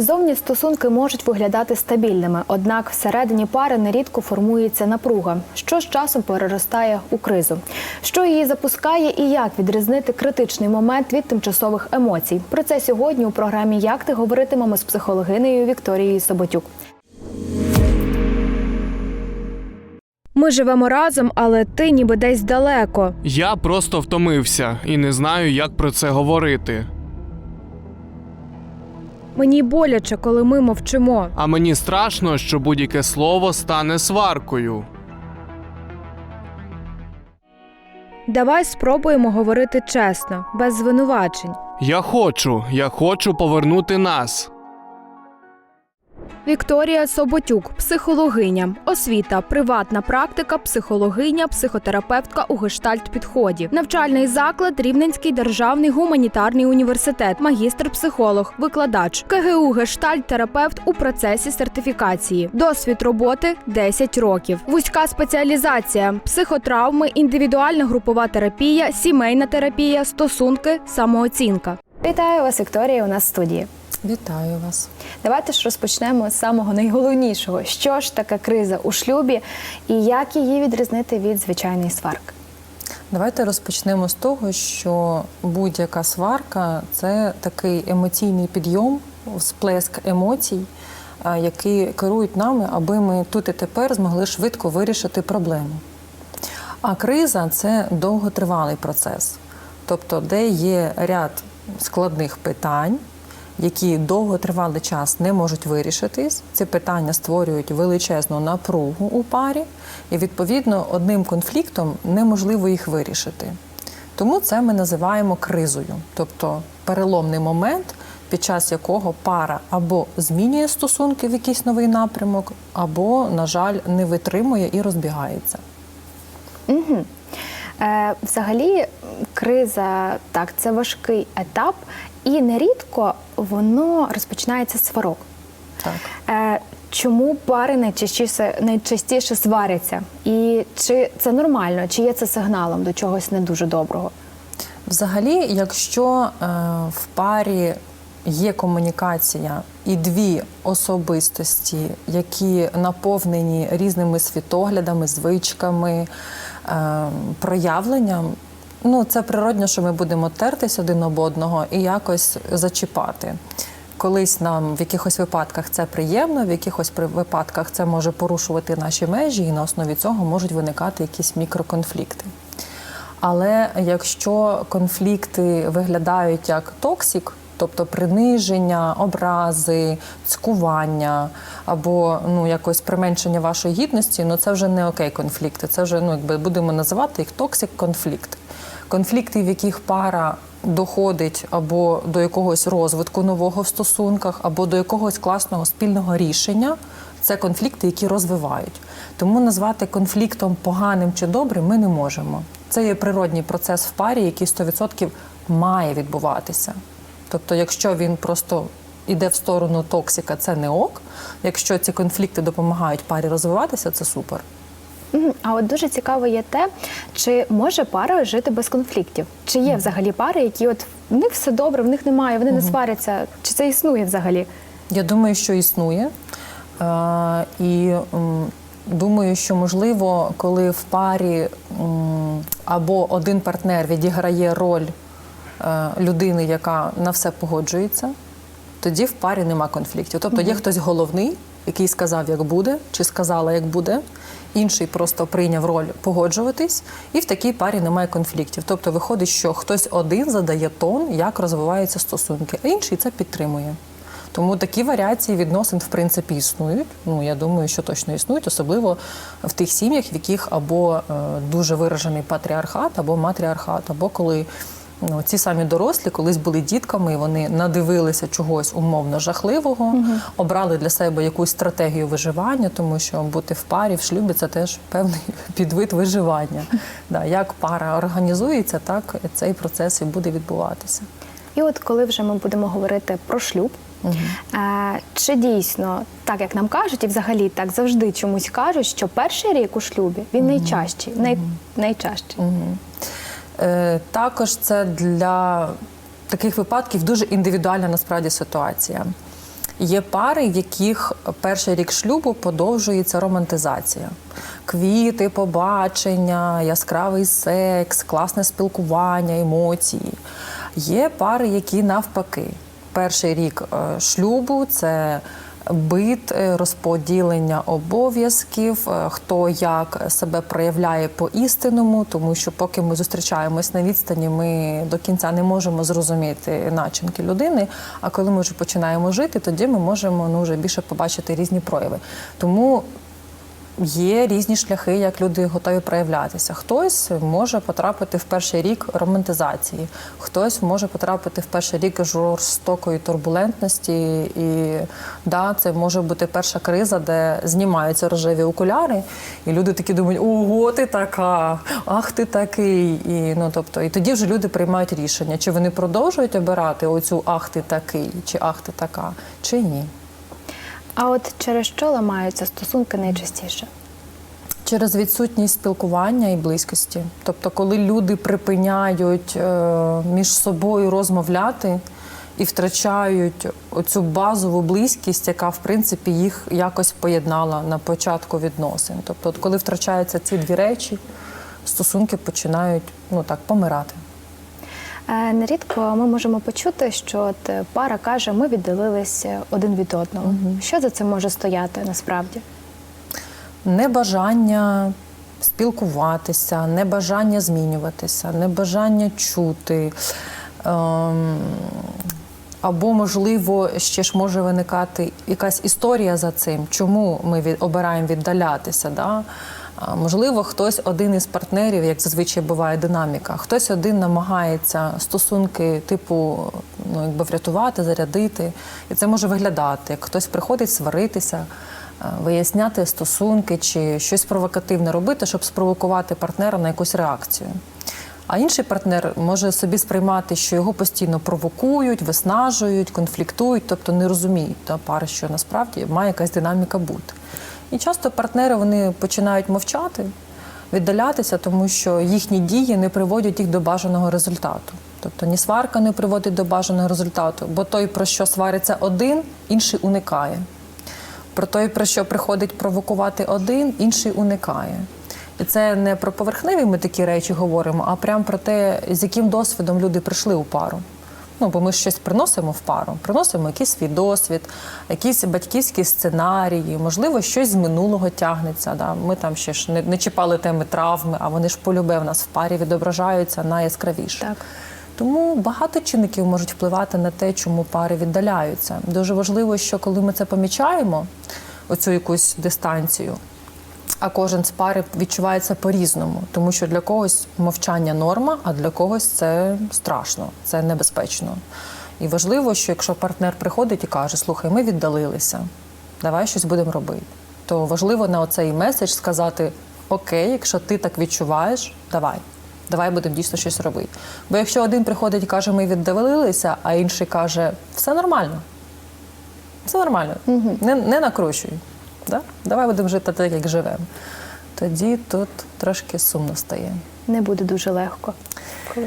Зовні стосунки можуть виглядати стабільними, однак всередині пари нерідко формується напруга, що з часом переростає у кризу. Що її запускає і як відрізнити критичний момент від тимчасових емоцій? Про це сьогодні у програмі Як ти говоритимемо з психологинею Вікторією Соботюк. Ми живемо разом, але ти ніби десь далеко. Я просто втомився і не знаю, як про це говорити. Мені боляче, коли ми мовчимо. А мені страшно, що будь-яке слово стане сваркою. Давай спробуємо говорити чесно, без звинувачень. Я хочу, я хочу повернути нас. Вікторія Соботюк, психологиня, освіта, приватна практика, психологиня, психотерапевтка у гештальт-підході, навчальний заклад, Рівненський державний гуманітарний університет, магістр-психолог, викладач, КГУ гештальт-терапевт у процесі сертифікації, досвід роботи 10 років, вузька спеціалізація, психотравми, індивідуальна групова терапія, сімейна терапія, стосунки, самооцінка. Вітаю вас, Вікторія. У нас в студії. Вітаю вас. Давайте ж розпочнемо з самого найголовнішого. Що ж таке криза у шлюбі і як її відрізнити від звичайної сварки? Давайте розпочнемо з того, що будь-яка сварка це такий емоційний підйом, сплеск емоцій, які керують нами, аби ми тут і тепер змогли швидко вирішити проблему. А криза це довготривалий процес, тобто, де є ряд складних питань. Які довготривалий час не можуть вирішитись, ці питання створюють величезну напругу у парі, і відповідно одним конфліктом неможливо їх вирішити. Тому це ми називаємо кризою, тобто переломний момент, під час якого пара або змінює стосунки в якийсь новий напрямок, або, на жаль, не витримує і розбігається. Угу. Е, взагалі, криза так, це важкий етап, і нерідко воно розпочинається з сварок. Так. Е, чому пари найчастіше, найчастіше сваряться? І чи це нормально, чи є це сигналом до чогось не дуже доброго? Взагалі, якщо е, в парі є комунікація і дві особистості, які наповнені різними світоглядами, звичками, проявленням, ну це природно, що ми будемо тертись один об одного і якось зачіпати. Колись нам в якихось випадках це приємно, в якихось випадках це може порушувати наші межі, і на основі цього можуть виникати якісь мікроконфлікти. Але якщо конфлікти виглядають як токсик, тобто приниження, образи, цькування або ну якось применшення вашої гідності, ну це вже не окей конфлікти. Це вже ну якби будемо називати їх токсик конфлікт. Конфлікти, в яких пара доходить або до якогось розвитку нового в стосунках, або до якогось класного спільного рішення, це конфлікти, які розвивають. Тому назвати конфліктом поганим чи добрим ми не можемо. Це є природній процес в парі, який 100% має відбуватися. Тобто, якщо він просто йде в сторону токсика, це не ок. Якщо ці конфлікти допомагають парі розвиватися, це супер. А от дуже цікаво є те, чи може пара жити без конфліктів? Чи є взагалі пари, які от в них все добре, в них немає, вони не сваряться? Чи це існує взагалі? Я думаю, що існує. Е, і думаю, що можливо, коли в парі або один партнер відіграє роль людини, яка на все погоджується, тоді в парі нема конфліктів. Тобто є хтось головний, який сказав, як буде, чи сказала, як буде. Інший просто прийняв роль погоджуватись, і в такій парі немає конфліктів. Тобто виходить, що хтось один задає тон, як розвиваються стосунки, а інший це підтримує. Тому такі варіації відносин в принципі існують. Ну я думаю, що точно існують, особливо в тих сім'ях, в яких або е, дуже виражений патріархат, або матріархат, або коли ну, ці самі дорослі колись були дітками, і вони надивилися чогось умовно жахливого, обрали для себе якусь стратегію виживання, тому що бути в парі, в шлюбі це теж певний підвид виживання. Да, як пара організується, так цей процес і буде відбуватися. І от коли вже ми будемо говорити про шлюб, е, чи дійсно, так як нам кажуть, і взагалі так завжди чомусь кажуть, що перший рік у шлюбі він найчастіший, най, найчастіший. Е, Також це для таких випадків дуже індивідуальна насправді ситуація. Є пари, в яких перший рік шлюбу подовжується романтизація. Квіти, побачення, яскравий секс, класне спілкування, емоції. Є пари, які навпаки. Перший рік е, шлюбу це бит, е, розподілення обов'язків, е, хто як себе проявляє по-істинному, тому що поки ми зустрічаємось на відстані, ми до кінця не можемо зрозуміти начинки людини. А коли ми вже починаємо жити, тоді ми можемо ну, вже більше побачити різні прояви. Тому Є різні шляхи, як люди готові проявлятися. Хтось може потрапити в перший рік романтизації, хтось може потрапити в перший рік жорстокої турбулентності. І да, це може бути перша криза, де знімаються рожеві окуляри, і люди такі думають, ого, ти така, ах, ти такий. І, ну, тобто, і тоді вже люди приймають рішення, чи вони продовжують обирати оцю ах, ти такий, чи ах, ти така, чи ні. А от через що ламаються стосунки найчастіше? Через відсутність спілкування і близькості. Тобто, коли люди припиняють е, між собою розмовляти і втрачають оцю базову близькість, яка в принципі їх якось поєднала на початку відносин. Тобто, от коли втрачаються ці дві речі, стосунки починають ну так помирати. Е, Нерідко ми можемо почути, що от е, пара каже, ми віддалилися один від одного. Що за цим може стояти насправді? небажання спілкуватися, небажання змінюватися, небажання чути. Ем, або, можливо, ще ж може виникати якась історія за цим, чому ми обираємо віддалятися. Да? Можливо, хтось один із партнерів, як зазвичай буває динаміка, хтось один намагається стосунки, типу, ну, якби врятувати, зарядити. І це може виглядати, як хтось приходить сваритися, е, виясняти стосунки чи щось провокативне робити, щоб спровокувати партнера на якусь реакцію. А інший партнер може собі сприймати, що його постійно провокують, виснажують, конфліктують, тобто не розуміють та пари, що насправді має якась динаміка бути. І часто партнери вони починають мовчати, віддалятися, тому що їхні дії не приводять їх до бажаного результату. Тобто ні сварка не приводить до бажаного результату, бо той, про що свариться один, інший уникає. Про той, про що приходить провокувати один, інший уникає. І це не про поверхневі ми такі речі говоримо, а прямо про те, з яким досвідом люди прийшли у пару. Ну, бо ми щось приносимо в пару, приносимо якийсь свій досвід, якісь батьківські сценарії, можливо, щось з минулого тягнеться. Да? Ми там ще ж не, не чіпали теми травми, а вони ж полюбе в нас в парі відображаються найяскравіше. Так. Тому багато чинників можуть впливати на те, чому пари віддаляються. Дуже важливо, що коли ми це помічаємо, оцю якусь дистанцію, а кожен з пари відчувається по-різному, тому що для когось мовчання норма, а для когось це страшно, це небезпечно. І важливо, що якщо партнер приходить і каже: Слухай, ми віддалилися, давай щось будемо робити. То важливо на оцей меседж сказати: Окей, якщо ти так відчуваєш, давай. Давай будемо дійсно щось робити. Бо якщо один приходить і каже, ми віддалилися, а інший каже, все нормально, все нормально, не, не накручуй. Да? Давай будемо жити так, як живемо. Тоді тут трошки сумно стає. Не буде дуже легко. Коли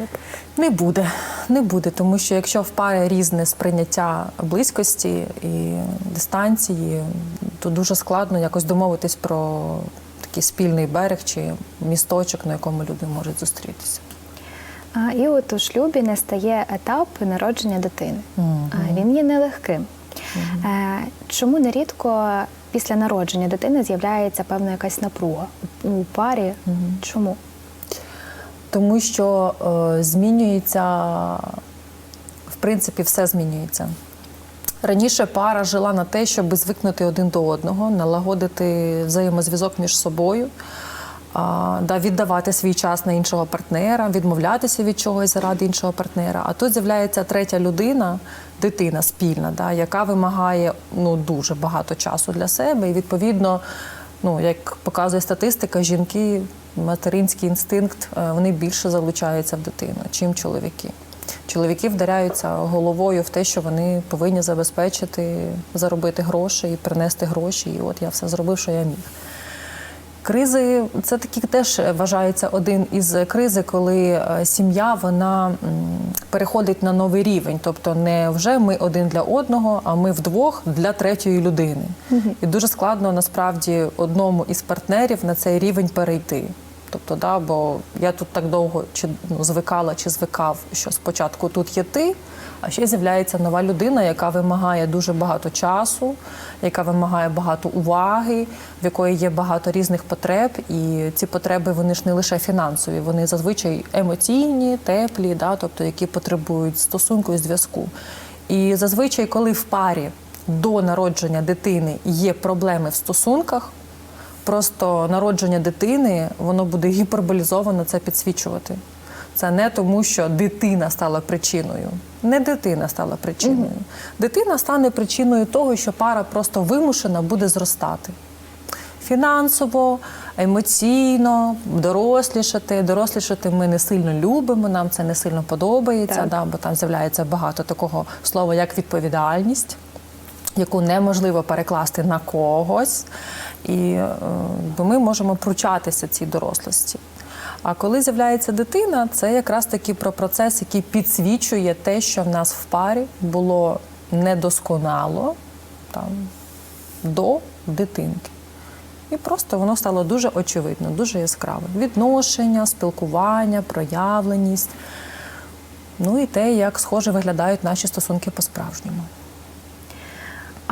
Не буде, не буде, тому що якщо в парі різне сприйняття близькості і дистанції, то дуже складно якось домовитись про такий спільний берег чи місточок, на якому люди можуть зустрітися. А, і от у шлюбі настає етап народження дитини. А, Він є нелегким. Е, Чому нерідко після народження дитини з'являється певна якась напруга у парі. парі? Чому? Тому що е, змінюється, в принципі, все змінюється. Раніше пара жила на те, щоб звикнути один до одного, налагодити взаємозв'язок між собою, да, віддавати свій час на іншого партнера, відмовлятися від чогось заради іншого партнера. А тут з'являється третя людина, дитина спільна, да, яка вимагає ну, дуже багато часу для себе. І відповідно, ну, як показує статистика, жінки, материнський інстинкт, е, вони більше залучаються в дитину, чим чоловіки. Чоловіки вдаряються головою в те, що вони повинні забезпечити, заробити гроші і принести гроші. І от я все зробив, що я міг. Кризи це такі теж вважається один із кризи, коли е, сім'я вона переходить на новий рівень. Тобто не вже ми один для одного, а ми вдвох для третьої людини. І дуже складно насправді одному із партнерів на цей рівень перейти. Тобто, да, бо я тут так довго чи ну, звикала чи звикав, що спочатку тут є ти, а ще з'являється нова людина, яка вимагає дуже багато часу, яка вимагає багато уваги, в якої є багато різних потреб. І ці потреби вони ж не лише фінансові, вони зазвичай емоційні, теплі, да, тобто які потребують стосунку і зв'язку. І зазвичай, коли в парі до народження дитини є проблеми в стосунках, Просто народження дитини воно буде гіперболізовано це підсвічувати. Це не тому, що дитина стала причиною. Не дитина стала причиною. Дитина стане причиною того, що пара просто вимушена буде зростати. Фінансово, емоційно, дорослішати. Дорослішати ми не сильно любимо, нам це не сильно подобається, Так. да, бо там з'являється багато такого слова, як відповідальність яку неможливо перекласти на когось, і е, бо ми можемо пручатися цій дорослості. А коли з'являється дитина, це якраз таки про процес, який підсвічує те, що в нас в парі було недосконало там, до дитинки. І просто воно стало дуже очевидно, дуже яскраве. Відношення, спілкування, проявленість. Ну і те, як схоже виглядають наші стосунки по-справжньому.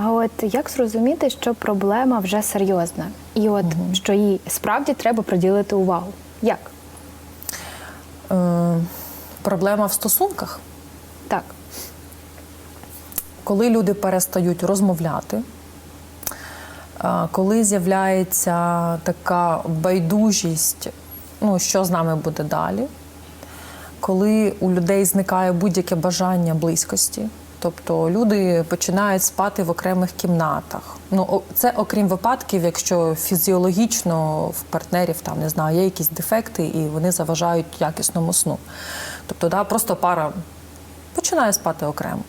А от як зрозуміти, що проблема вже серйозна, і от що їй справді треба приділити увагу? Як? Е, проблема в стосунках, Так. коли люди перестають розмовляти, е, коли з'являється така байдужість, ну, що з нами буде далі, коли у людей зникає будь-яке бажання близькості. Тобто люди починають спати в окремих кімнатах. Ну це окрім випадків, якщо фізіологічно в партнерів там не знаю, є якісь дефекти і вони заважають якісному сну. Тобто, да, просто пара починає спати окремо.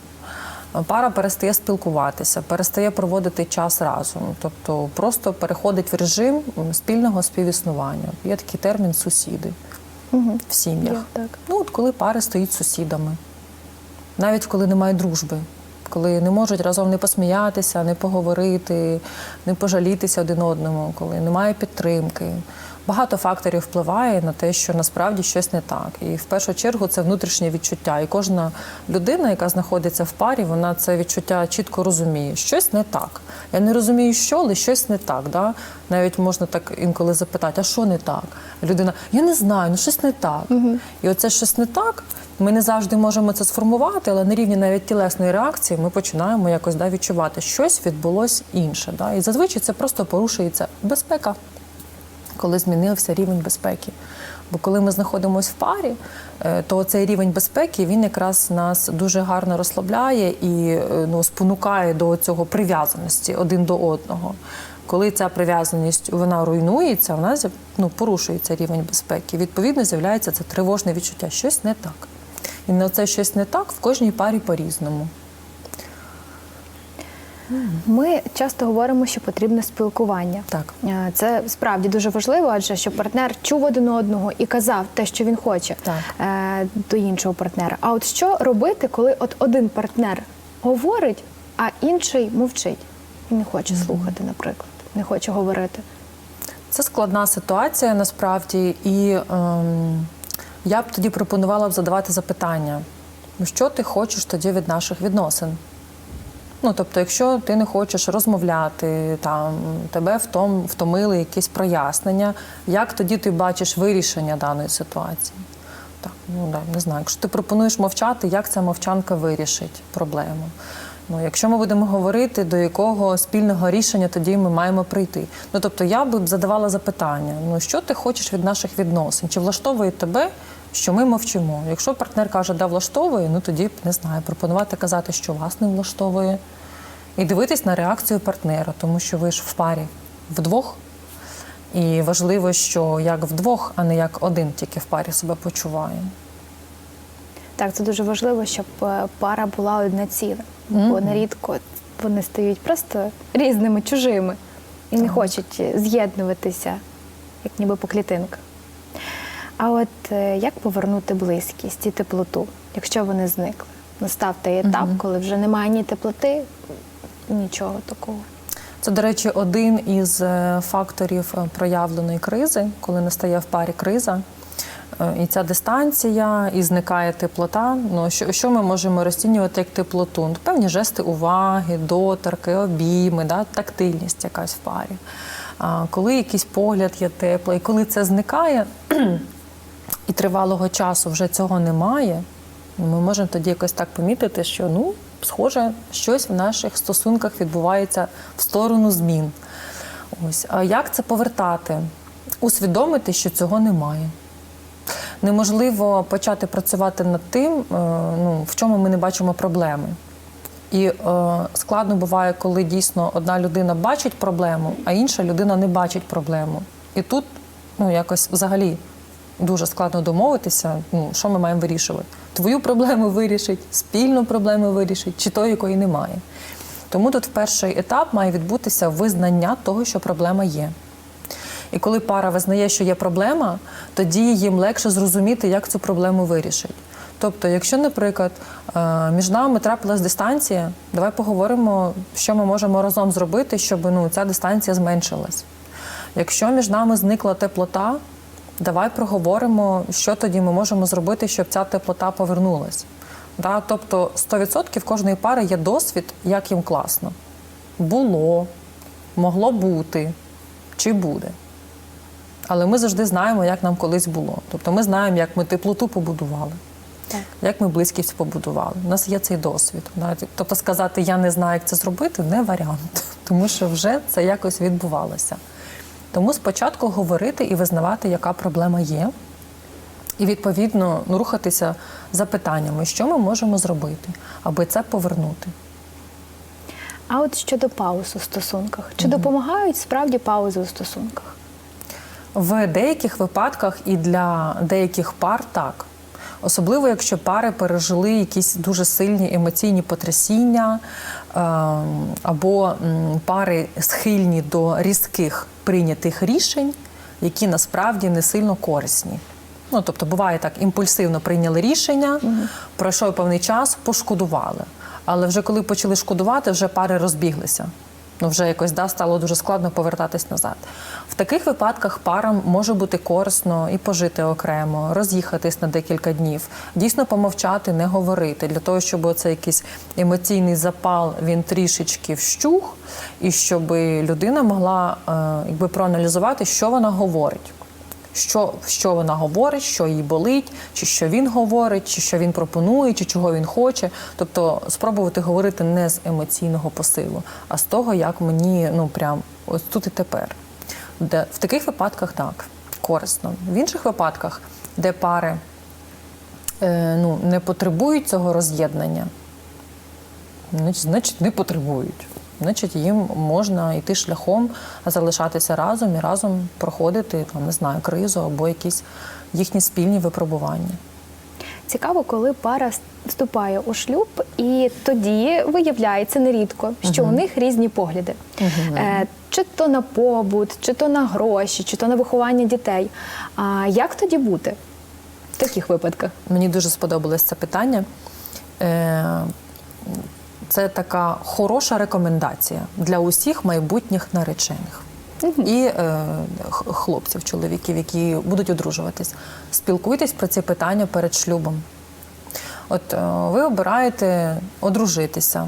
Пара перестає спілкуватися, перестає проводити час разом, тобто просто переходить в режим спільного співіснування. Є такий термін сусіди в сім'ях. Ну, от коли пари стоять сусідами, навіть коли немає дружби, коли не можуть разом не посміятися, не поговорити, не пожалітися один одному, коли немає підтримки. Багато факторів впливає на те, що насправді щось не так. І в першу чергу це внутрішнє відчуття. І кожна людина, яка знаходиться в парі, вона це відчуття чітко розуміє. Щось не так. Я не розумію, що, але щось не так. Да? Навіть можна так інколи запитати, а що не так? Людина, я не знаю, ну щось не так. І оце щось не так. Ми не завжди можемо це сформувати, але на рівні навіть тілесної реакції ми починаємо якось да, відчувати, щось відбулось інше. Да? І зазвичай це просто порушується безпека коли змінився рівень безпеки. Бо коли ми знаходимося в парі, е, то цей рівень безпеки він якраз нас дуже гарно розслабляє і е, ну, спонукає до цього прив'язаності один до одного. Коли ця прив'язаність вона руйнується, в нас ну, порушується рівень безпеки. Відповідно, з'являється це тривожне відчуття. Щось не так. І на це щось не так в кожній парі по-різному. Ми часто говоримо, що потрібне спілкування. Так. Е, Це справді дуже важливо, адже щоб партнер чув один одного і казав те, що він хоче Так. е, до іншого партнера. А от що робити, коли от один партнер говорить, а інший мовчить і не хоче слухати, наприклад, не хоче говорити? Це складна ситуація насправді, і ем, я б тоді пропонувала б задавати запитання: «Ну, що ти хочеш тоді від наших відносин? Ну, тобто, якщо ти не хочеш розмовляти, там тебе втом, втомили якісь прояснення, як тоді ти бачиш вирішення даної ситуації? Так, ну да, не знаю. Якщо ти пропонуєш мовчати, як ця мовчанка вирішить проблему? Ну, якщо ми будемо говорити, до якого спільного рішення тоді ми маємо прийти. Ну тобто я би задавала запитання: ну що ти хочеш від наших відносин? Чи влаштовує тебе, що ми мовчимо? Якщо партнер каже, да, влаштовує, ну тоді не знаю, пропонувати казати, що вас не влаштовує, і дивитись на реакцію партнера, тому що ви ж в парі вдвох. І важливо, що як вдвох, а не як один тільки в парі себе почуває. Так, це дуже важливо, щоб е, пара була одне ціле. Бо нерідко вони стають просто різними, чужими і не хочуть з'єднуватися як ніби по клітинках. А от е, як повернути близькість і теплоту, якщо вони зникли? Настав той етап, коли вже немає ні теплоти, нічого такого. Це, до речі, один із е, факторів е, проявленої кризи, коли настає в парі криза. І ця дистанція, і зникає теплота. Ну що, що ми можемо розцінювати як теплоту? Ну, певні жести уваги, доторки, обійми, да, тактильність якась в парі. А коли якийсь погляд є теплий, коли це зникає, і тривалого часу вже цього немає, ну, ми можемо тоді якось так помітити, що ну, схоже, щось в наших стосунках відбувається в сторону змін. Ось. А як це повертати? Усвідомити, що цього немає. Неможливо почати працювати над тим, е, ну, в чому ми не бачимо проблеми. І е, складно буває, коли дійсно одна людина бачить проблему, а інша людина не бачить проблему. І тут ну, якось взагалі дуже складно домовитися, ну, що ми маємо вирішувати. Твою проблему вирішить, спільну проблему вирішить, чи той, якої немає. Тому тут перший етап має відбутися визнання того, що проблема є. І коли пара визнає, що є проблема, тоді їм легше зрозуміти, як цю проблему вирішить. Тобто, якщо, наприклад, е, між нами трапилась дистанція, давай поговоримо, що ми можемо разом зробити, щоб ну, ця дистанція зменшилась. Якщо між нами зникла теплота, давай проговоримо, що тоді ми можемо зробити, щоб ця теплота повернулась. Да? Тобто 100% кожної пари є досвід, як їм класно. Було, могло бути чи буде. Але ми завжди знаємо, як нам колись було. Тобто ми знаємо, як ми теплоту побудували, Так. як ми близькість побудували. У нас є цей досвід. да. Тобто сказати, я не знаю, як це зробити, не варіант, тому що вже це якось відбувалося. Тому спочатку говорити і визнавати, яка проблема є, і відповідно ну, рухатися за питаннями, що ми можемо зробити, аби це повернути. А от щодо пауз у стосунках, чи допомагають справді паузи у стосунках? В деяких випадках і для деяких пар так. Особливо, якщо пари пережили якісь дуже сильні емоційні потрясіння, або пари схильні до різких прийнятих рішень, які насправді не сильно корисні. Ну, тобто, буває так, імпульсивно прийняли рішення, пройшов певний час, пошкодували. Але вже коли почали шкодувати, вже пари розбіглися. Ну, вже якось да, стало дуже складно повертатись назад. В таких випадках парам може бути корисно і пожити окремо, роз'їхатись на декілька днів, дійсно помовчати, не говорити, для того, щоб оцей якийсь емоційний запал він трішечки вщух, і щоб людина могла е, якби проаналізувати, що вона говорить. Що, що вона говорить, що їй болить, чи що він говорить, чи що він пропонує, чи чого він хоче. Тобто спробувати говорити не з емоційного посилу, а з того, як мені ну прям ось тут і тепер. Де в таких випадках так корисно. В інших випадках, де пари е, ну, не потребують цього роз'єднання, значить, не потребують. Значить, їм можна йти шляхом, залишатися разом і разом проходити там, не знаю, кризу або якісь їхні спільні випробування. Цікаво, коли пара вступає у шлюб, і тоді виявляється нерідко, що у них різні погляди. Е, чи то на побут, чи то на гроші, чи то на виховання дітей. А як тоді бути в таких випадках? Мені дуже сподобалось це питання. Е, Це така хороша рекомендація для усіх майбутніх наречених. І е, хлопців, чоловіків, які будуть одружуватись. Спілкуйтесь про ці питання перед шлюбом. От е, ви обираєте одружитися,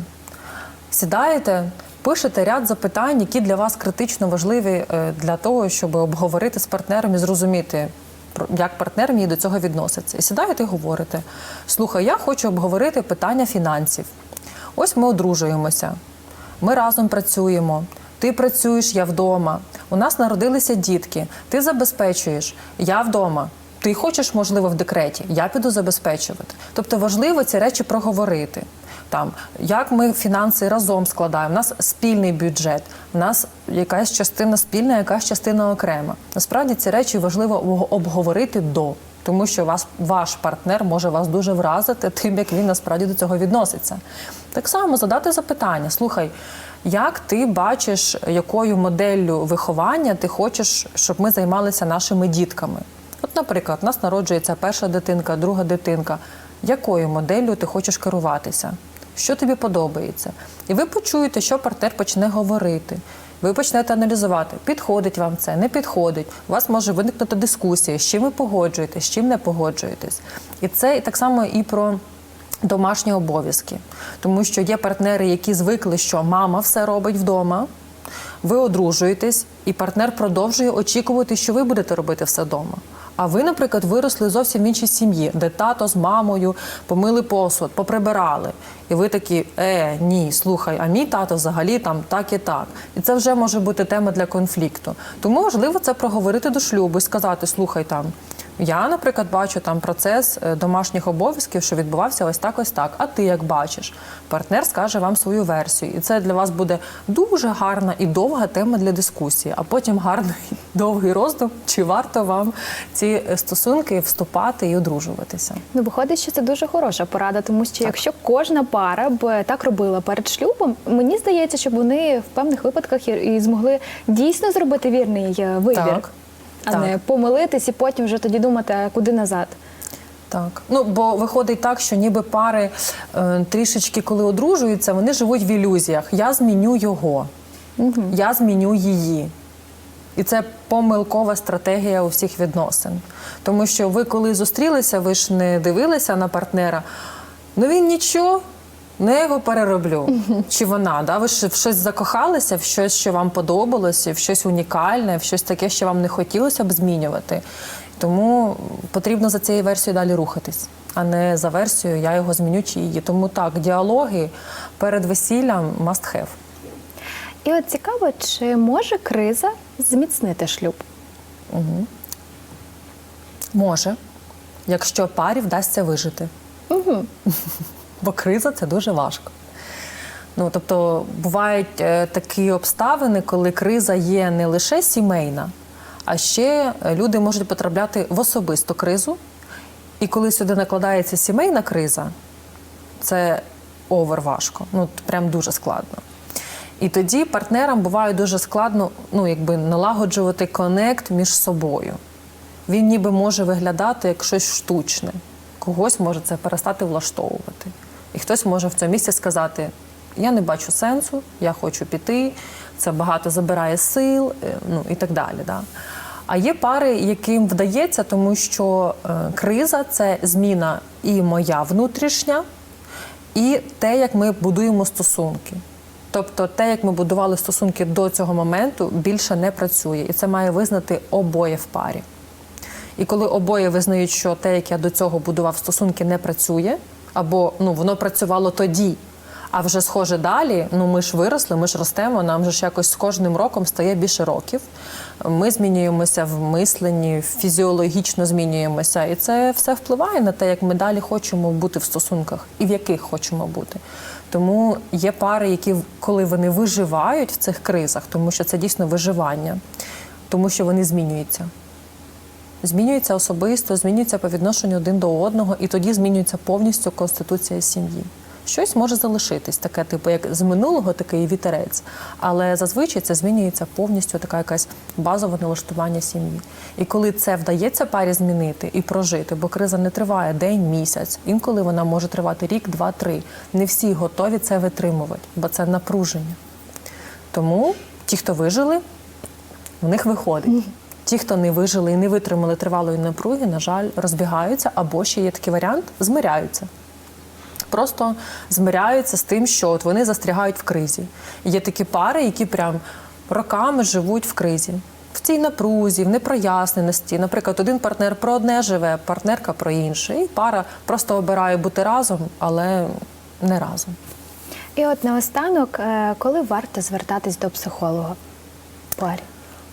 сідаєте, пишете ряд запитань, які для вас критично важливі е, для того, щоб обговорити з партнером і зрозуміти, як партнер мій до цього відноситься. І сідаєте і говорите: слухай, я хочу обговорити питання фінансів. Ось ми одружуємося, ми разом працюємо. Ти працюєш, я вдома. У нас народилися дітки. Ти забезпечуєш, я вдома. Ти хочеш, можливо, в декреті, я піду забезпечувати. Тобто важливо ці речі проговорити. Там як ми фінанси разом складаємо. У нас спільний бюджет, у нас якась частина спільна, якась частина окрема. Насправді ці речі важливо обговорити до, тому що вас ваш партнер може вас дуже вразити тим, як він насправді до цього відноситься. Так само задати запитання: слухай, Як ти бачиш, якою моделлю виховання ти хочеш, щоб ми займалися нашими дітками? От, наприклад, у нас народжується перша дитинка, друга дитинка. Якою моделлю ти хочеш керуватися? Що тобі подобається? І ви почуєте, що партнер почне говорити. Ви почнете аналізувати, підходить вам це, не підходить. У вас може виникнути дискусія, з чим ви погоджуєтесь, з чим не погоджуєтесь. І це так само і про домашні обов'язки. Тому що є партнери, які звикли, що мама все робить вдома. Ви одружуєтесь, і партнер продовжує очікувати, що ви будете робити все вдома. А ви, наприклад, виросли зовсім в іншій сім'ї, де тато з мамою помили посуд, поприбирали. І ви такі, е, ні, слухай, а мій тато взагалі там так і так. І це вже може бути тема для конфлікту. Тому важливо це проговорити до шлюбу і сказати: слухай там. Я, наприклад, бачу там процес е, домашніх обов'язків, що відбувався ось так, ось так. А ти як бачиш? Партнер скаже вам свою версію, і це для вас буде дуже гарна і довга тема для дискусії. А потім гарний довгий роздум, чи варто вам ці е, стосунки вступати і одружуватися. Ну, виходить, що це дуже хороша порада, тому що якщо кожна пара б так робила перед шлюбом, мені здається, щоб вони в певних випадках і, і змогли дійсно зробити вірний е, вибір, Так. А Так. не помилитись і потім вже тоді думати, куди назад. Так, ну бо виходить так, що ніби пари е, трішечки, коли одружуються, вони живуть в ілюзіях. Я зміню його, я зміню її. І це помилкова стратегія у всіх відносин. Тому що ви, коли зустрілися, ви ж не дивилися на партнера. Ну він нічого, не я його перероблю. Чи вона? Да? Ви ж в щось закохалися, в щось, що вам подобалося, в щось унікальне, в щось таке, що вам не хотілося б змінювати. Тому потрібно за цією версією далі рухатись, а не за версією я його зміню чи її. Тому так, діалоги перед весіллям must have. І от цікаво, чи може криза зміцнити шлюб? Може, якщо парі вдасться вижити. Бо криза це дуже важко. Ну, тобто бувають е, такі обставини, коли криза є не лише сімейна, а ще люди можуть потрапляти в особисту кризу. І коли сюди накладається сімейна криза, це овер важко, ну прям дуже складно. І тоді партнерам буває дуже складно ну, якби налагоджувати конект між собою. Він ніби може виглядати як щось штучне. Когось може це перестати влаштовувати. І хтось може в цьому місці сказати: я не бачу сенсу, я хочу піти, це багато забирає сил, е, ну і так далі. Да? А є пари, яким вдається, тому що е, криза це зміна і моя внутрішня, і те, як ми будуємо стосунки. Тобто, те, як ми будували стосунки до цього моменту, більше не працює, і це має визнати обоє в парі. І коли обоє визнають, що те, як я до цього будував стосунки, не працює, або ну воно працювало тоді, а вже схоже далі. Ну ми ж виросли, ми ж ростемо. Нам же ж якось з кожним роком стає більше років. Ми змінюємося в мисленні, фізіологічно змінюємося, і це все впливає на те, як ми далі хочемо бути в стосунках і в яких хочемо бути. Тому є пари, які коли вони виживають в цих кризах, тому що це дійсно виживання, тому що вони змінюються змінюється особисто, змінюється по відношенню один до одного, і тоді змінюється повністю конституція сім'ї. Щось може залишитись, таке, типу, як з минулого такий вітерець, але зазвичай це змінюється повністю така якась базове налаштування сім'ї. І коли це вдається парі змінити і прожити, бо криза не триває день, місяць, інколи вона може тривати рік, два, три. Не всі готові це витримувати, бо це напруження. Тому ті, хто вижили, в них виходить. Ті, хто не вижили і не витримали тривалої напруги, на жаль, розбігаються або ще є такий варіант змиряються. Просто змиряються з тим, що от вони застрягають в кризі. Є такі пари, які прям роками живуть в кризі, в цій напрузі, в непроясненості. Наприклад, один партнер про одне живе, партнерка про інше. І пара просто обирає бути разом, але не разом. І от наостанок, е, коли варто звертатись до психолога парі?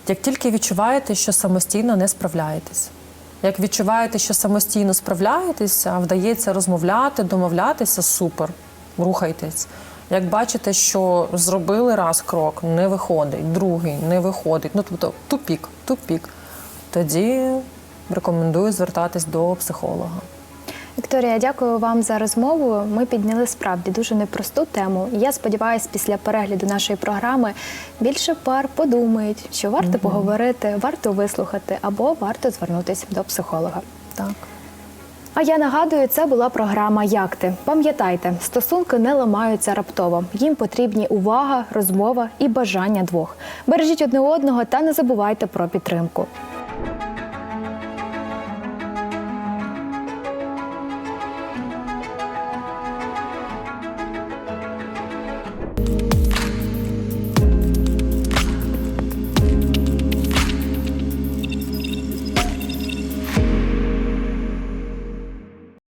Як тільки відчуваєте, що самостійно не справляєтесь. Як відчуваєте, що самостійно справляєтеся, а вдається розмовляти, домовлятися, супер, рухайтесь. Як бачите, що зробили раз крок, не виходить, другий не виходить. Ну тобто тупік, тупік. Тоді рекомендую звертатись до психолога. Вікторія, дякую вам за розмову. Ми підняли справді дуже непросту тему. І я сподіваюся, після перегляду нашої програми більше пар подумають, що варто поговорити, варто вислухати або варто звернутися до психолога. Так. А я нагадую, це була програма Як ти. Пам'ятайте, стосунки не ламаються раптово. Їм потрібні увага, розмова і бажання двох. Бережіть одне одного та не забувайте про підтримку.